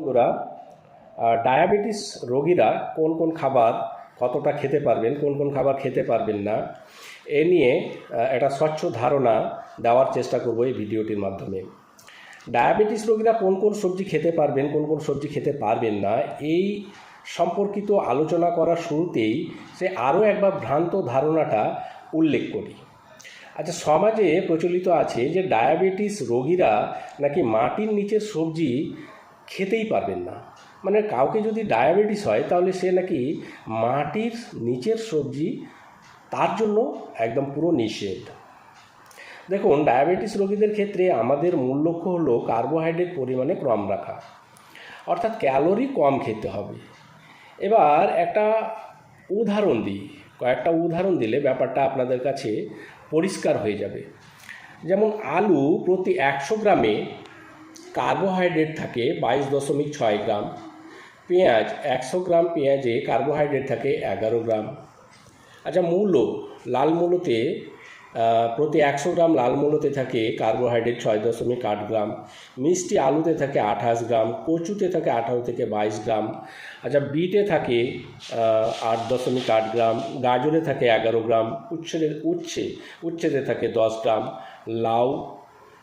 বন্ধুরা ডায়াবেটিস রোগীরা কোন কোন খাবার কতটা খেতে পারবেন, কোন কোন খাবার খেতে পারবেন না, এ নিয়ে একটা স্বচ্ছ ধারণা দেওয়ার চেষ্টা করব এই ভিডিওটির মাধ্যমে। ডায়াবেটিস রোগীরা কোন কোন সবজি খেতে পারবেন, কোন কোন সবজি খেতে পারবেন না, এই সম্পর্কিত আলোচনা করার শুরুতেই সে আরও একবার ভ্রান্ত ধারণাটা উল্লেখ করি। আচ্ছা সমাজে প্রচলিত আছে যে ডায়াবেটিস রোগীরা নাকি মাটির নিচের সবজি খেতেই পারবেন না। মানে কাউকে যদি ডায়াবেটিস হয়, তাহলে সে নাকি মাটির নিচের সবজি, তার জন্য একদম পুরো নিষেধ। দেখুন ডায়াবেটিস রোগীদের ক্ষেত্রে আমাদের মূল লক্ষ্য হলো কার্বোহাইড্রেট পরিমাণে কম রাখা। অর্থাৎ ক্যালোরি কম খেতে হবে। এবার একটা উদাহরণ দিই। কয়েকটা উদাহরণ দিলে ব্যাপারটা আপনাদের কাছে পরিষ্কার হয়ে যাবে। যেমন আলু প্রতি একশো গ্রামে কার্বোহাইড্রেট থাকে বাইশ দশমিক ছয় গ্রাম, পেঁয়াজ একশো গ্রাম পেঁয়াজে কার্বোহাইড্রেট থাকে এগারো গ্রাম। আচ্ছা মূলো লাল মূলোতে প্রতি একশো গ্রাম লাল মূলোতে থাকে কার্বোহাইড্রেট ছয় দশমিক আট গ্রাম, মিষ্টি আলুতে থাকে আঠাশ গ্রাম, কচুতে থাকে আঠারো থেকে বাইশ গ্রাম। আচ্ছা বিটে থাকে আট দশমিক আট গ্রাম, গাজরে থাকে এগারো গ্রাম উচ্ছে উচ্ছে উচ্ছেতে থাকে দশ গ্রাম, লাউ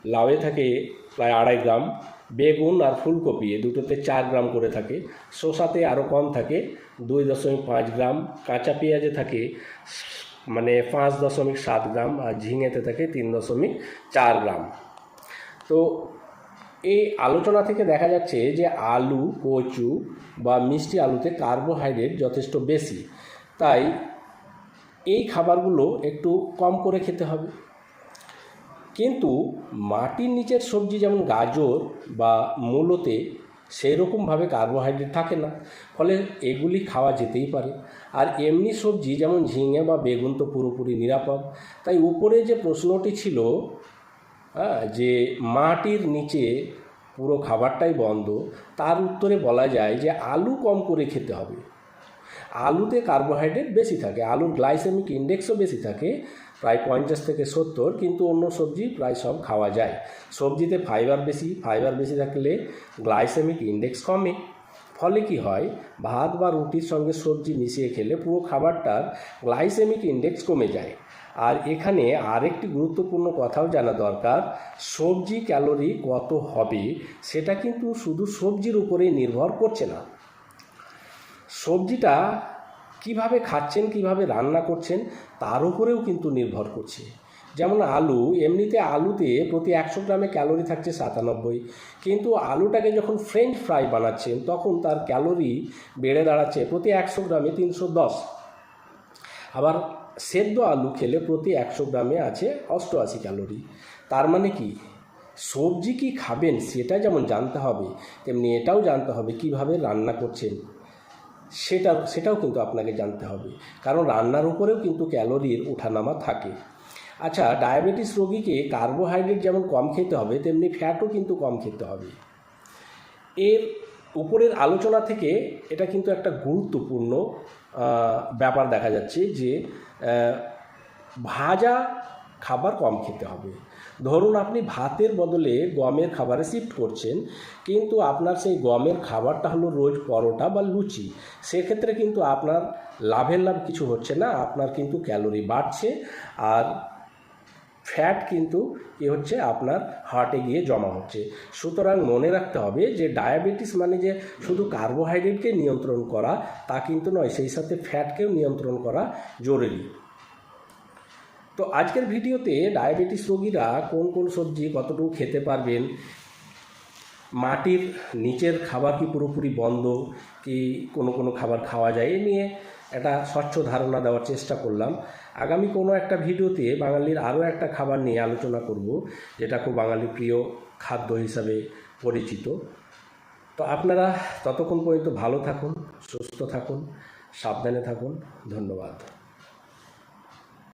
লাউয়ে থাকে প্রায় আড়াই গ্রাম। বেগুন আর ফুলকপি এ দুটোতে চার গ্রাম করে থাকে। শসাতে আরও কম থাকে, দুই দশমিক পাঁচ গ্রাম। কাঁচা পেঁয়াজে থাকে মানে পাঁচ দশমিক সাত গ্রাম আর ঝিঙেতে থাকে তিন দশমিক চার গ্রাম। তো এই আলোচনা থেকে দেখা যাচ্ছে যে আলু, কচু বা মিষ্টি আলুতে কার্বোহাইড্রেট যথেষ্ট বেশি। তাই এই খাবারগুলো একটু কম করে খেতে হবে। কিন্তু মাটির নিচের সবজি যেমন গাজর বা মূলোতে সেই রকমভাবে কার্বোহাইড্রেট থাকে না। ফলে এগুলি খাওয়া যেতেই পারে। আর এমনি সবজি যেমন ঝিঙে বা বেগুন তো পুরোপুরি নিরাপদ। তাই উপরে যে প্রশ্নটি ছিল হ্যাঁ যে মাটির নিচে পুরো খাবারটাই বন্ধ, তার উত্তরে বলা যায় যে আলু কম করে খেতে হবে। আলুতে কার্বোহাইড্রেট বেশি থাকে, আলুর গ্লাইসেমিক ইন্ডেক্সও বেশি থাকে প্রায় পঞ্চাশ থেকে সত্তর, কিন্তু অন্য সবজি প্রায় সব খাওয়া যায়। সবজিতে ফাইবার বেশি ফাইবার বেশি থাকলে গ্লাইসেমিক ইন্ডেক্স কমে। ফলে কি হয়? ভাত বা রুটির সঙ্গে সবজি মিশিয়ে খেলে পুরো খাবারটার গ্লাইসেমিক ইন্ডেক্স কমে যায়। আর এখানে আরেকটি গুরুত্বপূর্ণ কথাও জানা দরকার, সবজি ক্যালোরি কত হবে সেটা কিন্তু শুধু সবজির উপরেই নির্ভর করছে না। সবজিটা কীভাবে খাচ্ছেন, কীভাবে রান্না করছেন, তার উপরেও কিন্তু নির্ভর করছে। যেমন আলু, এমনিতে আলুতে প্রতি একশো গ্রামে ক্যালোরি থাকছে সাতানব্বই। কিন্তু আলুটাকে যখন ফ্রেঞ্চ ফ্রাই বানাচ্ছেন, তখন তার ক্যালোরি বেড়ে দাঁড়াচ্ছে প্রতি একশো গ্রামে তিনশো দশ। আবার সেদ্ধ আলু খেলে প্রতি একশো গ্রামে আছে অষ্টআশি ক্যালোরি। তার মানে কি? সবজি কি খাবেন সেটা যেমন জানতে হবে, তেমনি এটাও জানতে হবে কীভাবে রান্না করছেন। সেটা, সেটাও কিন্তু আপনাকে জানতে হবে। কারণ রান্নার উপরেও কিন্তু ক্যালোরির ওঠানামা থাকে। আচ্ছা ডায়াবেটিস রোগীকে কার্বোহাইড্রেট যেমন কম খেতে হবে, তেমনি ফ্যাটও কিন্তু কম খেতে হবে। এর উপরের আলোচনা থেকে এটা কিন্তু একটা গুরুত্বপূর্ণ ব্যাপার দেখা যাচ্ছে যে ভাজা খাবার কম খেতে হবে। ধরুন আপনি ভাতের বদলে গমের খাবারে শিফট করছেন, কিন্তু আপনার সেই গমের খাবারটা হলো রোজ পরোটা বা লুচি। সেক্ষেত্রে কিন্তু আপনার লাভের লাভ কিছু হচ্ছে না, আপনার কিন্তু ক্যালোরি বাড়ছে আর ফ্যাট কিন্তু কি হচ্ছে, আপনার হার্টে গিয়ে জমা হচ্ছে। সুতরাং মনে রাখতে হবে যে ডায়াবেটিস মানে যে শুধু কার্বোহাইড্রেটকে নিয়ন্ত্রণ করা, তা কিন্তু নয়, সেই সাথে ফ্যাটকেও নিয়ন্ত্রণ করা জরুরি। তো আজকের ভিডিওতে ডায়াবেটিস রোগীরা কোন কোন সবজি কতটুকু খেতে পারবেন? মাটির নিচের খাবার কি পুরোপুরি বন্ধ? কি কোনো কোনো খাবার খাওয়া যায়? এ নিয়ে একটা স্বচ্ছ ধারণা দেওয়ার চেষ্টা করলাম। আগামী কোনো একটা ভিডিওতে বাঙালির আরও একটা খাবার নিয়ে আলোচনা করব, যেটা খুব বাঙালির প্রিয় খাদ্য হিসাবে পরিচিত। তো আপনারা ততক্ষণ পর্যন্ত ভালো থাকুন, সুস্থ থাকুন, সাবধানে থাকুন। ধন্যবাদ।